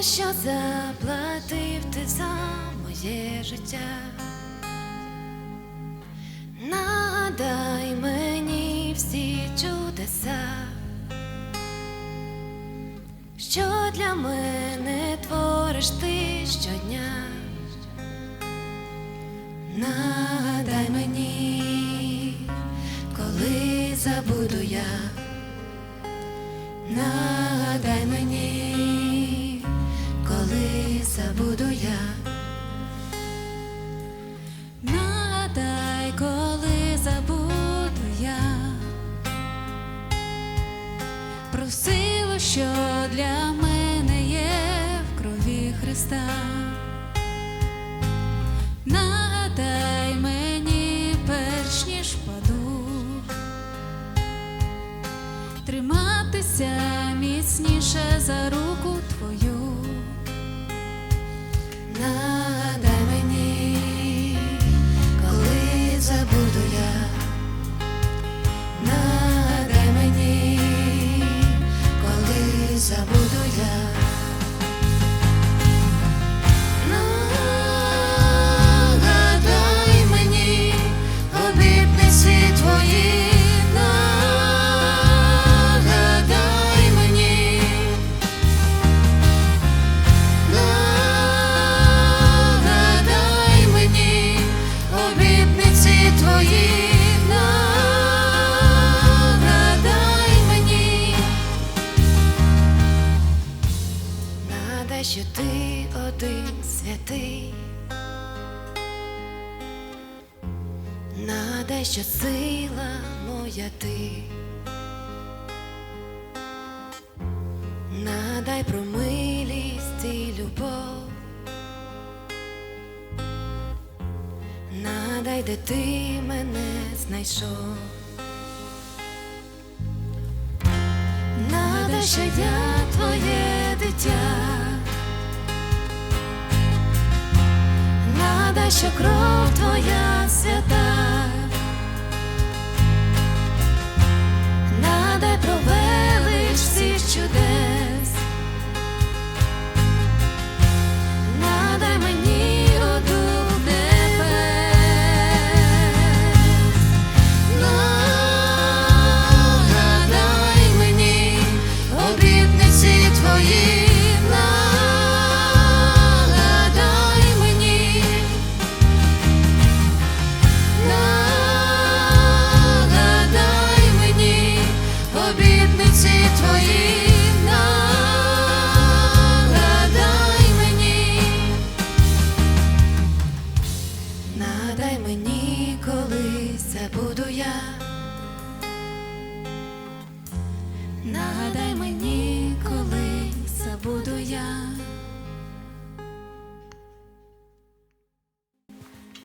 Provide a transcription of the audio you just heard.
що заплатив ти за моє життя. Надай мені всі чудеса, що для мене твориш ти щодня. Надай мені, коли забуду я. Про силу, що для мене є в крові Христа. Нагадай мені перш ніж паду триматися міцніше за руку твою. Що ти один святий. Надай, що сила моя ти. Надай про милість і любов. Надай, де ти мене знайшов. Надай, що я твоє Надай, що кров твоя свята. це буду я.